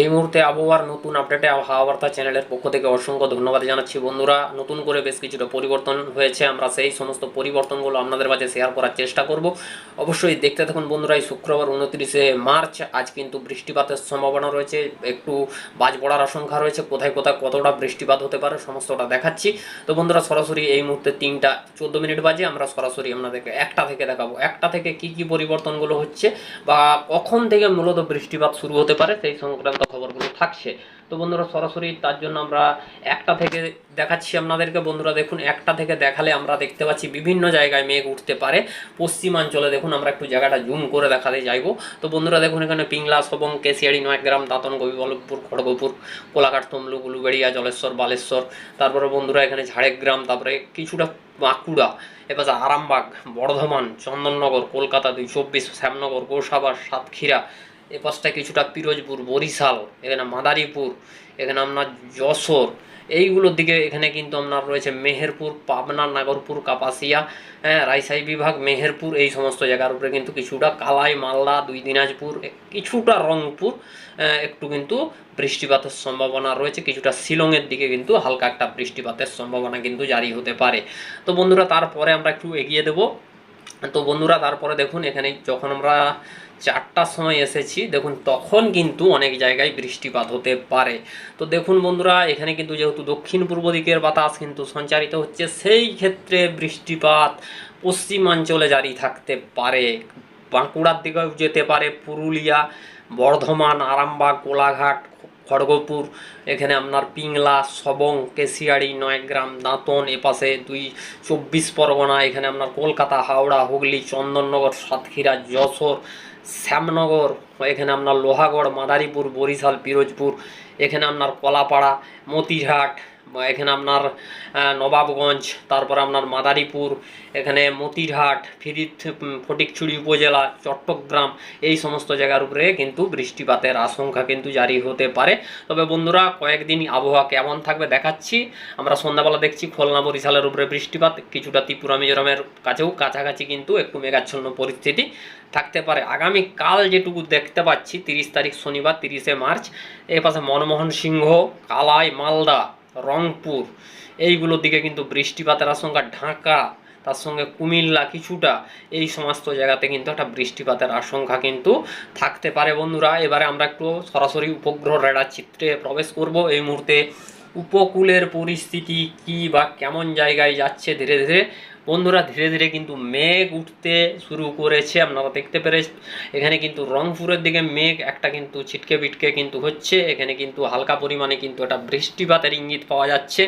এই মুহূর্তে আবহাওয়ার নতুন আপডেটে আবহাওয়া বার্তা চ্যানেলের পক্ষ থেকে অসংখ্য ধন্যবাদ জানাচ্ছি। বন্ধুরা, নতুন করে বেশ কিছুটা পরিবর্তন হয়েছে। আমরা সেই সমস্ত পরিবর্তনগুলো আপনাদের মাঝে শেয়ার করার চেষ্টা করব। অবশ্যই দেখতে থাকুন বন্ধুরা, এই শুক্রবার উনত্রিশে মার্চ, আজ কিন্তু বৃষ্টিপাতের সম্ভাবনা রয়েছে। একটু বাজ পড়ার আশঙ্কা রয়েছে, কোথায় কোথায় কতটা বৃষ্টিপাত হতে পারে সমস্তটা দেখাচ্ছি। তো বন্ধুরা, সরাসরি এই মুহূর্তে তিনটা চোদ্দ মিনিট বাজে, আমরা সরাসরি আপনাদেরকে একটা থেকে দেখাবো। একটা থেকে কি কি পরিবর্তনগুলো হচ্ছে বা কখন থেকে মূলত বৃষ্টিপাত শুরু হতে পারে সেই সংক্রান্ত খবরগুলো থাকছে। তো বন্ধুরা, সরাসরি তার জন্য আমরা একটা থেকে দেখাচ্ছি আপনাদেরকে। বন্ধুরা, দেখুন, একটা থেকে দেখালে আমরা দেখতে পাচ্ছি বিভিন্ন জায়গায় মেঘ উঠতে পারে। পশ্চিমাঞ্চলে দেখুন, আমরা একটু জায়গাটা জুম করে দেখাতে যাইবো। তো বন্ধুরা, দেখুন, এখানে পিংলা, সবং কেশিয়াড়ি নয়গ্রাম, দাঁতন, গোবিবল্লভপুর, খড়গপুর, কোলাঘাট তমলু গুলুবেড়িয়া জলেশ্বর, বালেশ্বর। তারপরে বন্ধুরা, এখানে ঝাড়গ্রাম, তারপরে কিছুটা বাঁকুড়া এবার আরামবাগ, বর্ধমান, চন্দননগর, কলকাতা দুই, চব্বিশ, শ্যামনগর গোসাবা সাতক্ষীরা এ পাশটা কিছুটা পিরোজপুর, বরিশাল, এখানে মাদারীপুর, এখানে আপনার যশোর, এইগুলোর দিকে এখানে কিন্তু আপনার রয়েছে মেহেরপুর, পাবনা, নাগরপুর, কাপাসিয়া হ্যাঁ রাইসাই বিভাগ, মেহেরপুর, এই সমস্ত জায়গার উপরে কিন্তু কিছুটা কালাই, মালদা, দুই দিনাজপুর কিছুটা রংপুর একটু কিন্তু বৃষ্টিপাতের সম্ভাবনা রয়েছে, কিছুটা শিলংয়ের দিকে কিন্তু হালকা একটা বৃষ্টিপাতের সম্ভাবনা কিন্তু জারি হতে পারে। তো বন্ধুরা, তারপরে আমরা একটু এগিয়ে দেবো। তো বন্ধুরা, তারপরে দেখুন, এখানে যখন আমরা চারটার সময় এসেছি, দেখুন, তখন কিন্তু অনেক জায়গায় বৃষ্টিপাত হতে পারে। তো দেখুন বন্ধুরা, এখানে কিন্তু যেহেতু দক্ষিণ পূর্ব দিকের বাতাস কিন্তু সঞ্চারিত হচ্ছে, সেই ক্ষেত্রে বৃষ্টিপাত পশ্চিমাঞ্চলে জারি থাকতে পারে। বাঁকুড়ার দিকেও যেতে পারে, পুরুলিয়া, বর্ধমান, আরামবাগ, কোলাঘাট খড়গপুর, এখানে আপনার পিংলা, সবং, কেশিয়াড়ি, নয়গ্রাম, দাঁতন এপাশে দুই, চব্বিশ পরগনা, এখানে আপনার কলকাতা, হাওড়া, হুগলি, চন্দননগর, সাতক্ষীরা, যশোর, শ্যামনগর, এখানে আপনার লোহাগড়, মাদারীপুর, বরিশাল, পিরোজপুর, এখানে আপনার কলাপাড়া, মতিরহাট বা এখানে আপনার নবাবগঞ্জ, তারপর আপনার মাদারীপুর, এখানে মতিরহাট, ফিরিত ফটিকছড়ি উপজেলা, চট্টগ্রাম, এই সমস্ত জায়গার উপরে কিন্তু বৃষ্টিপাতের আশঙ্কা কিন্তু জারি হতে পারে। তবে বন্ধুরা, কয়েকদিন আবহাওয়া কেমন থাকবে দেখাচ্ছি। আমরা সন্ধ্যাবেলা দেখছি খুলনা বরিশালের উপরে বৃষ্টিপাত, কিছুটা ত্রিপুরা, মিজোরামের কাছেও কাছাকাছি কিন্তু একটু মেঘাচ্ছন্ন পরিস্থিতি থাকতে পারে। আগামী কাল যেটুকু দেখতে পাচ্ছি, তিরিশ তারিখ শনিবার, তিরিশে মার্চ এ পাশে মনমোহন সিংহ, কালাই, মালদা। রংপুর। এইগুলোর দিকে কিন্তু বৃষ্টিপাতের আশঙ্কা, ঢাকা, তার সঙ্গে কুমিল্লা কিছুটা, এই সমস্ত জায়গাতে কিন্তু একটা বৃষ্টিপাতের আশঙ্কা কিন্তু থাকতে পারে বন্ধুরা। এবারে আমরা একটু সরাসরি উপগ্রহ রেডার চিত্রে প্রবেশ করব। এই মুহূর্তে উপকূলের পরিস্থিতি কি বা কেমন জায়গায় যাচ্ছে, ধীরে ধীরে বন্ধুরা, ধীরে ধীরে কিন্তু মেঘ উঠতে শুরু করেছে, আপনারা দেখতে পেরে এখানে কিন্তু রংপুরের দিকে মেঘ, একটা কিন্তু ছিটকে বিটকে কিন্তু হচ্ছে, এখানে কিন্তু হালকা পরিমাণে কিন্তু একটা বৃষ্টিপাতের ইঙ্গিত পাওয়া যাচ্ছে।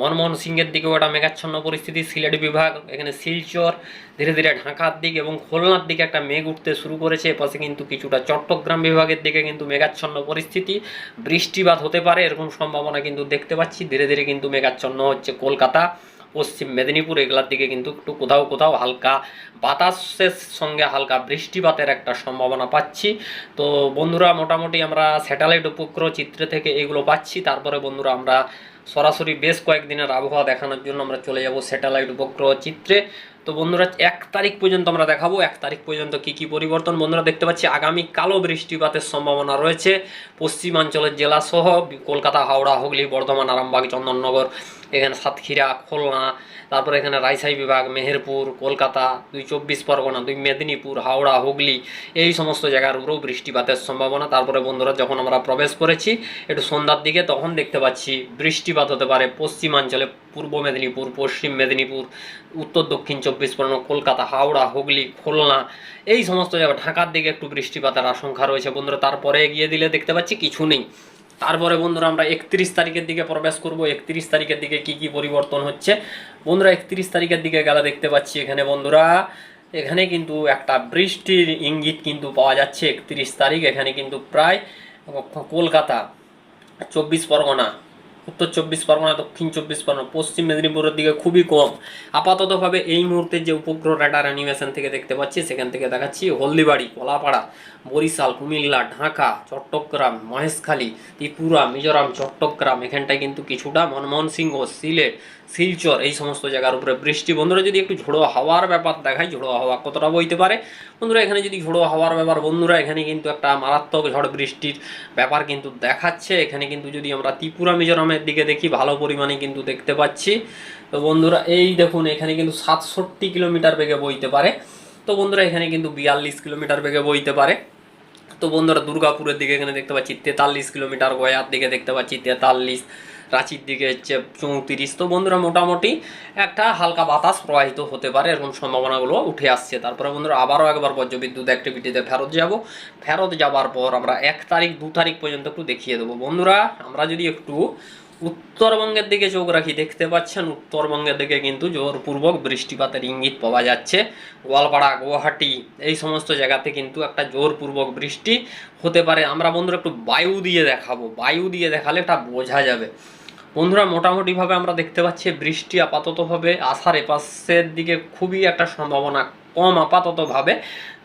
মনমোহন সিংয়ের দিকেও একটা মেঘাচ্ছন্ন পরিস্থিতি, সিলেট বিভাগ, এখানে শিলচর, ধীরে ধীরে ঢাকার দিক এবং খুলনার দিকে একটা মেঘ উঠতে শুরু করেছে, এপাশে কিন্তু কিছুটা চট্টগ্রাম বিভাগের দিকে কিন্তু মেঘাচ্ছন্ন পরিস্থিতি, বৃষ্টিপাত হতে পারে এরকম সম্ভাবনা কিন্তু দেখতে পাচ্ছি, ধীরে ধীরে কিন্তু মেঘাচ্ছন্ন হচ্ছে কলকাতা। পশ্চিম মেদিনীপুর, এগুলার দিকে কিন্তু একটু কোথাও কোথাও হালকা বাতাসের সঙ্গে হালকা বৃষ্টিপাতের একটা সম্ভাবনা পাচ্ছি। তো বন্ধুরা, মোটামুটি আমরা স্যাটেলাইট উপগ্রহ চিত্র থেকে এগুলো পাচ্ছি। তারপরে বন্ধুরা, আমরা সরাসরি বেশ কয়েকদিনের আবহাওয়া দেখানোর জন্য আমরা চলে যাব স্যাটেলাইট উপগ্রহ চিত্রে তো বন্ধুরা, এক তারিখ পর্যন্ত আমরা দেখাবো, এক তারিখ পর্যন্ত কি কি পরিবর্তন। বন্ধুরা, দেখতে পাচ্ছি আগামী কালো বৃষ্টিপাতের সম্ভাবনা রয়েছে। পশ্চিমাঞ্চলের জেলা সহ কলকাতা, হাওড়া, হুগলি, বর্ধমান, আরামবাগ, চন্দননগর এখানে সাতক্ষীরা, খুলনা, তারপরে এখানে রাজশাহী বিভাগ, মেহেরপুর, কলকাতা, দুই চব্বিশ পরগনা, দুই মেদিনীপুর, হাওড়া, হুগলি, এই সমস্ত জায়গার উপরেও বৃষ্টিপাতের সম্ভাবনা। তারপরে বন্ধুরা, যখন আমরা প্রবেশ করেছি, একটু সন্ধ্যার দিকে তখন দেখতে পাচ্ছি বৃষ্টিপাত হতে পারে পশ্চিমাঞ্চলে, পূর্ব মেদিনীপুর, পশ্চিম মেদিনীপুর, উত্তর দক্ষিণ চব্বিশ পরগনা, কলকাতা, হাওড়া, হুগলি, খুলনা, এই সমস্ত জায়গা, ঢাকার দিকে একটু বৃষ্টিপাতের আশঙ্কা রয়েছে। বন্ধুরা, তারপরে এগিয়ে দিলে দেখতে পাচ্ছি কিছু নেই। তারপরে বন্ধুরা আমরা একত্রিশ তারিখের দিকে প্রবেশ করব। একত্রিশ তারিখের দিকে কি কি পরিবর্তন হচ্ছে? বন্ধুরা, একত্রিশ তারিখের দিকে গেলে দেখতে পাচ্ছি এখানে বন্ধুরা। এখানে কিন্তু একটা বৃষ্টির ইঙ্গিত কিন্তু পাওয়া যাচ্ছে। একত্রিশ তারিখ এখানে কিন্তু প্রায় কলকাতা, চব্বিশ পরগনা। উত্তর চব্বিশ পরগনা, দক্ষিণ চব্বিশ পরগনা, পশ্চিম মেদিনীপুরের দিকে খুবই কম। আপাততভাবে এই মুহূর্তে যে উপগ্রহ রাডার অ্যানিমেশন থেকে দেখতে পাচ্ছি, সেখান থেকে দেখাচ্ছি হলদিবাড়ি কলাপাড়া বরিশাল, কুমিল্লা, ঢাকা, চট্টগ্রাম, মহেশখালী, ত্রিপুরা, মিজোরাম, চট্টগ্রাম। এখানটায় কিন্তু কিছুটা মনমোহন সিংহ, সিলেট শিলচর এই সমস্ত জায়গার উপরে বৃষ্টি। বন্ধুরা, যদি একটু ঝোড়ো হাওয়ার ব্যাপার দেখায় ঝোড়ো হাওয়া কতটা বইতে পারে? বন্ধুরা, এখানে যদি ঝোড়ো হাওয়ার ব্যাপার, বন্ধুরা, এখানে কিন্তু একটা মারাত্মক ঝড় বৃষ্টির ব্যাপার কিন্তু দেখাচ্ছে। এখানে কিন্তু যদি আমরা ত্রিপুরা, মিজোরামের দিকে দেখি, ভালো পরিমাণে কিন্তু দেখতে পাচ্ছি। তো বন্ধুরা, এই দেখুন, এখানে কিন্তু সাতষট্টি কিলোমিটার বেগে বইতে পারে। তো বন্ধুরা, এখানে কিন্তু বিয়াল্লিশ কিলোমিটার বেগে বইতে পারে। তো বন্ধুরা, দুর্গাপুরের দিকে এখানে দেখতে পাচ্ছি তেতাল্লিশ কিলোমিটার, গয়ার দিকে দেখতে পাচ্ছি তেতাল্লিশ। রাঁচির দিকে হচ্ছে চৌত্রিশ। তো বন্ধুরা, মোটামুটি একটা হালকা বাতাস প্রবাহিত হতে পারে, এরকম সম্ভাবনাগুলো উঠে আসছে। তারপরে বন্ধুরা, আবারও একবার বজ্রবিদ্যুৎ অ্যাক্টিভিটিতে ফেরত যাব। ফেরত যাবার পর আমরা এক তারিখ, দু তারিখ পর্যন্ত একটু দেখিয়ে দেবো। বন্ধুরা, আমরা যদি একটু উত্তরবঙ্গের দিকে চোখ রাখি, দেখতে পাচ্ছেন উত্তরবঙ্গের দিকে কিন্তু জোরপূর্বক বৃষ্টিপাতের ইঙ্গিত পাওয়া যাচ্ছে। গোয়ালপাড়া, গুয়াহাটি, এই সমস্ত জায়গাতে কিন্তু একটা জোরপূর্বক বৃষ্টি হতে পারে। আমরা বন্ধুরা একটু বায়ু দিয়ে দেখাবো। বায়ু দিয়ে দেখালে এটা বোঝা যাবে। বন্ধুরা মোটামুটিভাবে আমরা দেখতে পাচ্ছি বৃষ্টি আপাততভাবে আসার এপাশের দিকে খুবই একটা সম্ভাবনা কম আপাততভাবে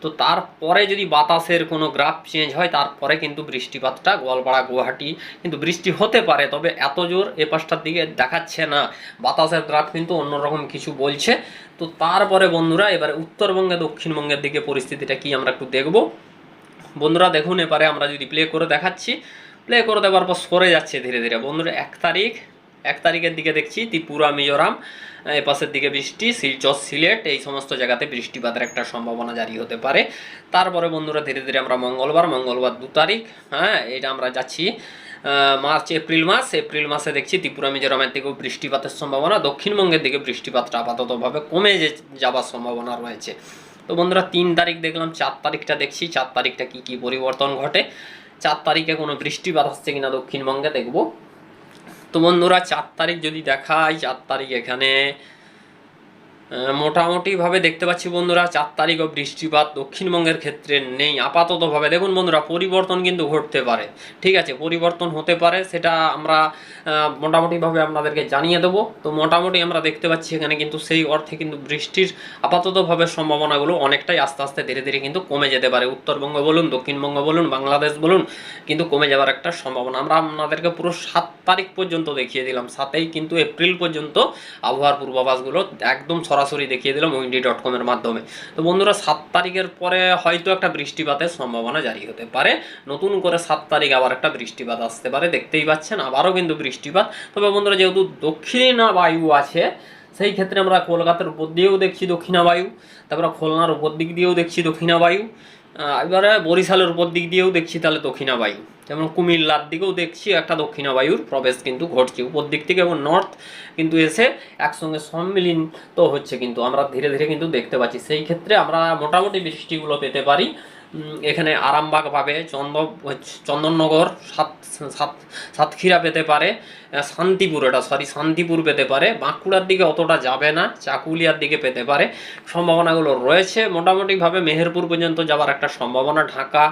তো তারপরে যদি বাতাসের কোনো গ্রাফ চেঞ্জ হয়, তারপরে কিন্তু বৃষ্টিপাতটা গোয়ালপাড়া, গুয়াহাটি কিন্তু বৃষ্টি হতে পারে। তবে এত জোর এ পাশটার দিকে দেখাচ্ছে না। বাতাসের গ্রাফ কিন্তু অন্যরকম কিছু বলছে। তো তারপরে বন্ধুরা, এবারে উত্তরবঙ্গে, দক্ষিণবঙ্গের দিকে পরিস্থিতিটা কি আমরা একটু দেখব। বন্ধুরা, দেখুন এবারে আমরা যদি প্লে করে দেখাচ্ছি। প্লে করে দেওয়ার পর সরে যাচ্ছে ধীরে ধীরে। বন্ধুরা, এক তারিখ এক তারিখের দিকে দেখছি, ত্রিপুরা, মিজোরাম, এ পাশের দিকে বৃষ্টি শিলচর সিলেট, এই সমস্ত জায়গাতে বৃষ্টিপাতের একটা সম্ভাবনা জারি হতে পারে। তারপরে বন্ধুরা, ধীরে ধীরে আমরা মঙ্গলবার মঙ্গলবার দু তারিখ হ্যাঁ এটা আমরা যাচ্ছি মার্চ, এপ্রিল মাস, এপ্রিল মাসে দেখছি ত্রিপুরা, মিজোরামের দিকেও বৃষ্টিপাতের সম্ভাবনা, দক্ষিণবঙ্গের দিকে বৃষ্টিপাতটা আপাততভাবে কমে যে যাবার সম্ভাবনা রয়েছে। তো বন্ধুরা, তিন তারিখ দেখলাম, চার তারিখটা দেখছি, চার তারিখটা কি কি পরিবর্তন ঘটে, চার তারিখে কোনো বৃষ্টিপাত আসছে কিনা দক্ষিণবঙ্গে দেখব। তো বন্ধুরা চার তারিখ যদি দেখাই চার তারিখ এখানে মোটামুটিভাবে দেখতে পাচ্ছি বন্ধুরা, চার তারিখও বৃষ্টিপাত দক্ষিণবঙ্গের ক্ষেত্রে নেই, আপাততভাবে। দেখুন বন্ধুরা, পরিবর্তন কিন্তু ঘটতে পারে। ঠিক আছে, পরিবর্তন হতে পারে, সেটা আমরা মোটামুটিভাবে আপনাদেরকে জানিয়ে দেবো। তো মোটামুটি আমরা দেখতে পাচ্ছি এখানে কিন্তু সেই অর্থে কিন্তু বৃষ্টির আপাততভাবে সম্ভাবনাগুলো অনেকটাই আস্তে আস্তে ধীরে ধীরে কিন্তু কমে যেতে পারে। উত্তরবঙ্গ বলুন, দক্ষিণবঙ্গ বলুন, বাংলাদেশ বলুন, কিন্তু কমে যাওয়ার একটা সম্ভাবনা। আমরা আপনাদেরকে পুরো সাত তারিখ পর্যন্ত দেখিয়ে দিলাম। সাতেই কিন্তু এপ্রিল পর্যন্ত আবহাওয়ার পূর্বাভাসগুলো একদম সরাসরি দেখিয়ে দিলাম উইন্ডি ডট কমের মাধ্যমে। তো বন্ধুরা, সাত তারিখের পরে হয়তো একটা বৃষ্টিপাতের সম্ভাবনা জারি হতে পারে। নতুন করে সাত তারিখ আবার একটা বৃষ্টিপাত আসতে পারে, দেখতেই পাচ্ছেন, আবারও কিন্তু বৃষ্টিপাত। তবে বন্ধুরা, যেহেতু দক্ষিণা বায়ু আছে, সেই ক্ষেত্রে আমরা কলকাতার উপর দিয়েও দেখছি দক্ষিণা বায়ু তারপরে খুলনার উপর দিক দিয়েও দেখছি দক্ষিণা বায়ু এবারে বরিশালের উপর দিক দিয়েও দেখছি তাহলে দক্ষিণা বায়ু যেমন কুমিল্লার দিকেও দেখছি, একটা দক্ষিণা বায়ুর প্রবেশ কিন্তু ঘটছে। উপর দিক থেকে এবং নর্থ কিন্তু এসে একসঙ্গে সম্মিলিন তো হচ্ছে কিন্তু। আমরা ধীরে ধীরে কিন্তু দেখতে পাচ্ছি। সেই ক্ষেত্রে আমরা মোটামুটি বৃষ্টিগুলো পেতে পারি। এখানে আরামবাগ পাবে চন্দ চন্দননগর, সাত সাত সাতক্ষীরা পেতে পারে শান্তিপুর এটা সরি শান্তিপুর পেতে পারে, বাঁকুড়ার দিকে অতটা যাবে না, চাকুলিয়ার দিকে পেতে পারে, সম্ভাবনাগুলো রয়েছে, মোটামুটিভাবে মেহেরপুর পর্যন্ত যাওয়ার একটা সম্ভাবনা, ঢাকা,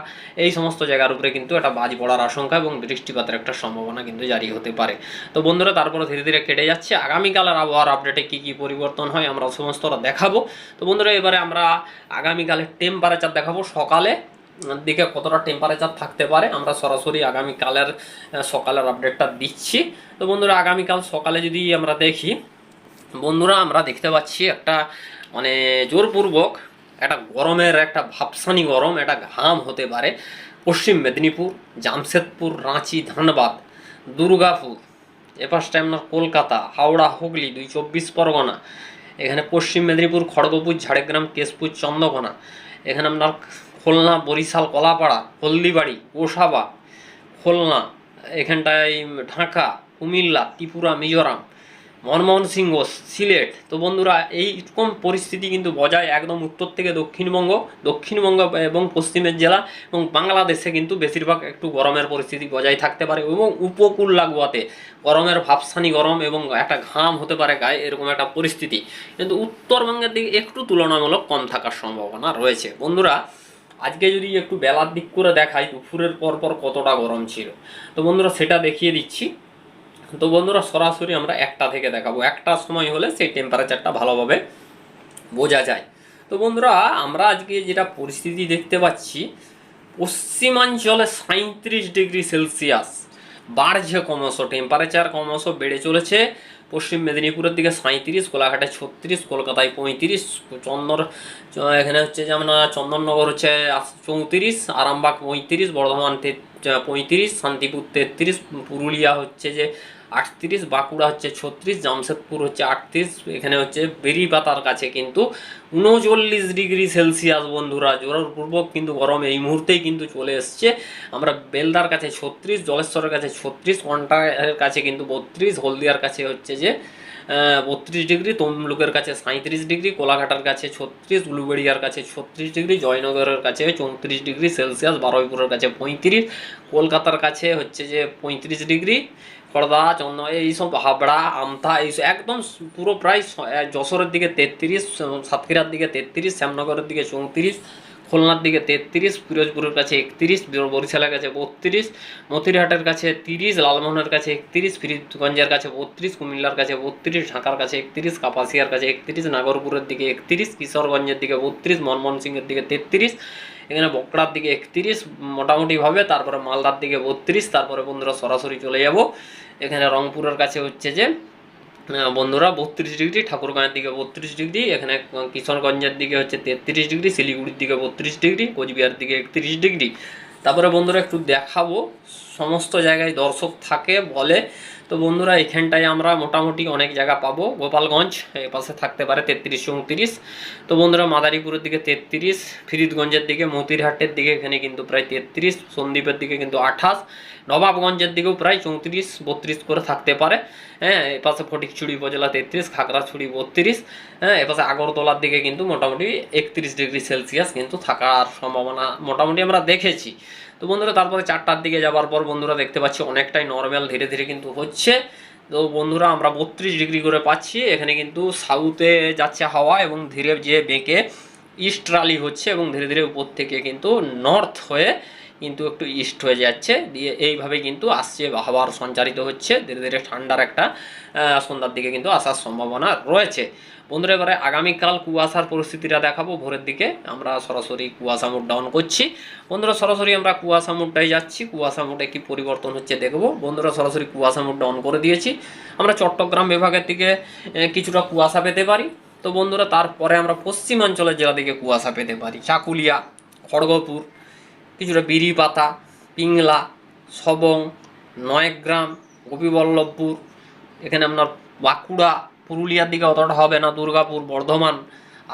এই সমস্ত জায়গার উপরে কিন্তু একটা বাজ পড়ার আশঙ্কা এবং বৃষ্টিপাতের একটা সম্ভাবনা কিন্তু জারি হতে পারে। তো বন্ধুরা, তারপরে ধীরে ধীরে কেটে যাচ্ছে আগামীকালের আবহাওয়ার আপডেটে কী কী পরিবর্তন হয় আমরা সমস্তটা দেখাবো। তো বন্ধুরা, এবারে আমরা আগামীকালের টেম্পারেচার দেখাবো, সকালে দিকে কতটা টেম্পারেচার থাকতে পারে, আমরা সরাসরি আগামীকালের সকালের আপডেটটা দিচ্ছি। তো বন্ধুরা আগামীকাল সকালে যদি আমরা দেখি, বন্ধুরা, আমরা দেখতে পাচ্ছি একটা মানে জোরপূর্বক একটা গরমের একটা ভাবসানি গরম, একটা ঘাম হতে পারে। পশ্চিম মেদিনীপুর, জামশেদপুর, রাঁচি, ধানবাদ, দুর্গাপুর এপাশটা আপনার কলকাতা, হাওড়া, হুগলি, দুই চব্বিশ পরগনা, এখানে পশ্চিম মেদিনীপুর, খড়গপুর, ঝাড়গ্রাম, কেশপুর, চন্দ্রকোনা, এখানে আপনার খুলনা, বরিশাল, কলাপাড়া, হলদিবাড়ি, গোসাবা, খুলনা, এখানটায় ঢাকা, কুমিল্লা, ত্রিপুরা, মিজোরাম, মনমোহন সিংহ, সিলেট। তো বন্ধুরা, এইরকম পরিস্থিতি কিন্তু বজায় একদম উত্তর থেকে দক্ষিণবঙ্গ দক্ষিণবঙ্গ এবং পশ্চিমের জেলা এবং বাংলাদেশে কিন্তু বেশিরভাগ একটু গরমের পরিস্থিতি বজায় থাকতে পারে এবং উপকূল লাগোয়াতে গরমের ভাবসানি গরম এবং একটা ঘাম হতে পারে গায়ে, এরকম একটা পরিস্থিতি। কিন্তু উত্তরবঙ্গের দিকে একটু তুলনামূলক কম থাকার সম্ভাবনা রয়েছে। বন্ধুরা আজকে যদি একটু বেলার দিক করে দেখাই, দুপুরের পর পর কতটা গরম ছিল। তো বন্ধুরা, সেটা দেখিয়ে দিচ্ছি। তো বন্ধুরা, সরাসরি আমরা একটা থেকে দেখাবো। একটার সময় হলে সেই টেম্পারেচারটা ভালোভাবে বোঝা যায়। তো বন্ধুরা, আমরা আজকে যেটা পরিস্থিতি দেখতে পাচ্ছি, পশ্চিমাঞ্চলে সাঁত্রিশ ডিগ্রি সেলসিয়াস। বাড়ছে ক্রমশ টেম্পারেচার ক্রমশ বেড়ে চলেছে। পশ্চিম মেদিনীপুরের দিকে সাঁত্রিশ কোলাঘাটে ছত্রিশ, কলকাতায় পঁয়ত্রিশ, চন্দর এখানে হচ্ছে যেমন চন্দননগর হচ্ছে চৌত্রিশ, আরামবাগ পঁয়ত্রিশ, বর্ধমান পঁয়ত্রিশ, শান্তিপুর তেত্রিশ, পুরুলিয়া হচ্ছে যে আটত্রিশ, বাঁকুড়া হচ্ছে ছত্রিশ, জামশেদপুর হচ্ছে আটত্রিশ, এখানে হচ্ছে বেরিপাতার কাছে কিন্তু উনচল্লিশ ডিগ্রি সেলসিয়াস বন্ধুরা জোরপূর্বক কিন্তু গরম এই মুহূর্তেই কিন্তু চলে এসছে। আমরা বেলদার কাছে ছত্রিশ, জলেশ্বরের কাছে ছত্রিশ কন্টার কাছে কিন্তু বত্রিশ, হলদিয়ার কাছে হচ্ছে যে বত্রিশ ডিগ্রি, তমলুকের কাছে সাঁত্রিশ ডিগ্রি, কোলাঘাটার কাছে ছত্রিশ, উলুবেড়িয়ার কাছে ছত্রিশ ডিগ্রি, জয়নগরের কাছে চৌত্রিশ ডিগ্রি সেলসিয়াস, বারুইপুরের কাছে পঁয়ত্রিশ, কলকাতার কাছে হচ্ছে যে পঁয়ত্রিশ ডিগ্রি খড়দা চন্দ্র এইসব হাবড়া, আমতা এইসব একদম পুরো প্রায় যশোরের দিকে তেত্রিশ সাতক্ষীরার দিকে তেত্রিশ, শ্যামনগরের দিকে চৌত্রিশ, খুলনার দিকে তেত্রিশ, পিরোজপুরের কাছে একত্রিশ বরিশালের কাছে বত্রিশ মতিরহাটের কাছে তিরিশ, লালমোহনের কাছে একত্রিশ ফরিদগঞ্জের কাছে বত্রিশ, কুমিল্লার কাছে বত্রিশ, ঢাকার কাছে একত্রিশ, কাপাসিয়ার কাছে একত্রিশ, নাগরপুরের দিকে একত্রিশ, কিশোরগঞ্জের দিকে বত্রিশ, মনমোহন সিংয়ের দিকে তেত্রিশ এখানে বকড়ার দিকে একত্রিশ মোটামুটিভাবে তারপরে মালদার দিকে বত্রিশ, তারপরে বন্ধুরা সরাসরি চলে যাব। এখানে রংপুরের কাছে হচ্ছে যে বন্ধুরা বত্রিশ ডিগ্রি ঠাকুরগাঁয়ের দিকে বত্রিশ ডিগ্রি, এখানে কিশোরগঞ্জের দিকে হচ্ছে তেত্রিশ ডিগ্রি, শিলিগুড়ির দিকে বত্রিশ ডিগ্রি কোচবিহার দিকে একত্রিশ ডিগ্রি। তারপরে বন্ধুরা একটু দেখাবো সমস্ত জায়গায় দর্শক থাকে, বলে। তো বন্ধুরা, এখানটায় আমরা মোটামুটি অনেক জায়গা পাবো। গোপালগঞ্জ পাশে থাকতে পারে তেত্রিশ চৌত্রিশ। তো বন্ধুরা, মাদারীপুরের দিকে তেত্রিশ ফিরিদগঞ্জের দিকে মতিরহাটের দিকে এখানে কিন্তু প্রায় তেত্রিশ সন্দ্বীপের দিকে কিন্তু আঠাশ, নবাবগঞ্জের দিকেও প্রায় চৌত্রিশ, বত্রিশ করে থাকতে পারে। হ্যাঁ এপাশে ফটিকছড়ি উপজেলা তেত্রিশ, খাগড়াছড়ি বত্রিশ। হ্যাঁ এপাশে আগরতলার দিকে কিন্তু মোটামুটি একত্রিশ ডিগ্রি সেলসিয়াস কিন্তু থাকার সম্ভাবনা মোটামুটি আমরা দেখেছি। তো বন্ধুরা, তারপরে চারটার দিকে যাওয়ার পর বন্ধুরা দেখতে পাচ্ছি অনেকটাই নর্মাল ধীরে ধীরে কিন্তু হচ্ছে। তো বন্ধুরা, আমরা বত্রিশ ডিগ্রি করে পাচ্ছি। এখানে কিন্তু সাউথে যাচ্ছে হাওয়া এবং ধীরে যে বেঁকে ইস্ট রালি হচ্ছে এবং ধীরে ধীরে উপর থেকে কিন্তু নর্থ হয়ে কিন্তু একটু ইস্ট হয়ে যাচ্ছে। দিয়ে এইভাবে কিন্তু আসছে হাওয়ার সঞ্চারিত হচ্ছে। ধীরে ধীরে ঠান্ডার একটা সন্ধ্যার দিকে কিন্তু আসার সম্ভাবনা রয়েছে। বন্ধুরা, এবারে আগামীকাল কুয়াশার পরিস্থিতিটা দেখাবো ভোরের দিকে। আমরা সরাসরি কুয়াশা মুড ডাউন করছি। বন্ধুরা, সরাসরি আমরা কুয়াশা মুডটাই যাচ্ছি। কুয়াশা মুডে কি পরিবর্তন হচ্ছে দেখব। বন্ধুরা, সরাসরি কুয়াশা মুড ডাউন করে দিয়েছি। আমরা চট্টগ্রাম বিভাগের দিকে কিছুটা কুয়াশা পেতে পারি। তো বন্ধুরা, তারপরে আমরা পশ্চিমাঞ্চলের জেলা দিকে কুয়াশা পেতে পারি। চাকুলিয়া, খড়গপুর কিছুটা বিড়িপাতা পিংলা, সবং, নয়গ্রাম, গোপীবল্লভপুর। এখানে আপনার বাঁকুড়া, পুরুলিয়ার দিকে অতটা হবে না, দুর্গাপুর, বর্ধমান,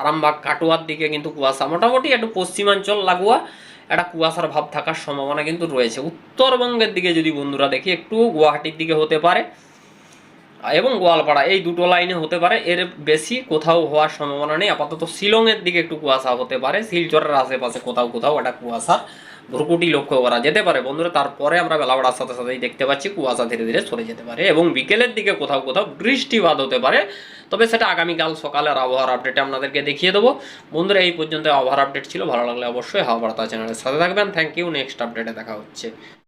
আরামবাগ, কাটোয়ার দিকে কিন্তু কুয়াশা। মোটামুটি একটু পশ্চিমাঞ্চল লাগোয়া, একটা কুয়াশার ভাব থাকার সম্ভাবনা কিন্তু রয়েছে। উত্তরবঙ্গের দিকে যদি বন্ধুরা দেখি, একটু গুয়াহাটির দিকে হতে পারে, এবং গোয়ালপাড়া। এই দুটো লাইনে হতে পারে, এর বেশি কোথাও হওয়ার সম্ভাবনা নেই। আপাতত শিলংয়ের দিকে একটু কুয়াশা হতে পারে, শিলচরের আশেপাশে কোথাও কোথাও একটা কুয়াশা ভ্রুকুটি লক্ষ্য করা যেতে পারে। বন্ধুরা, তারপরে আমরা বেলা বাড়ার সাথে সাথেই দেখতে পাচ্ছি কুয়াশা ধীরে ধীরে সরে যেতে পারে এবং বিকেলের দিকে কোথাও কোথাও বৃষ্টিপাত হতে পারে। তবে সেটা আগামীকাল সকালের আবহাওয়ার আপডেটে আপনাদেরকে দেখিয়ে দেবো। বন্ধুরা, এই পর্যন্ত আবহাওয়ার আপডেট ছিল। ভালো লাগলে অবশ্যই হাওয়া বার্তা চ্যানেলের সাথে থাকবেন। থ্যাংক ইউ নেক্সট আপডেটে দেখা হচ্ছে।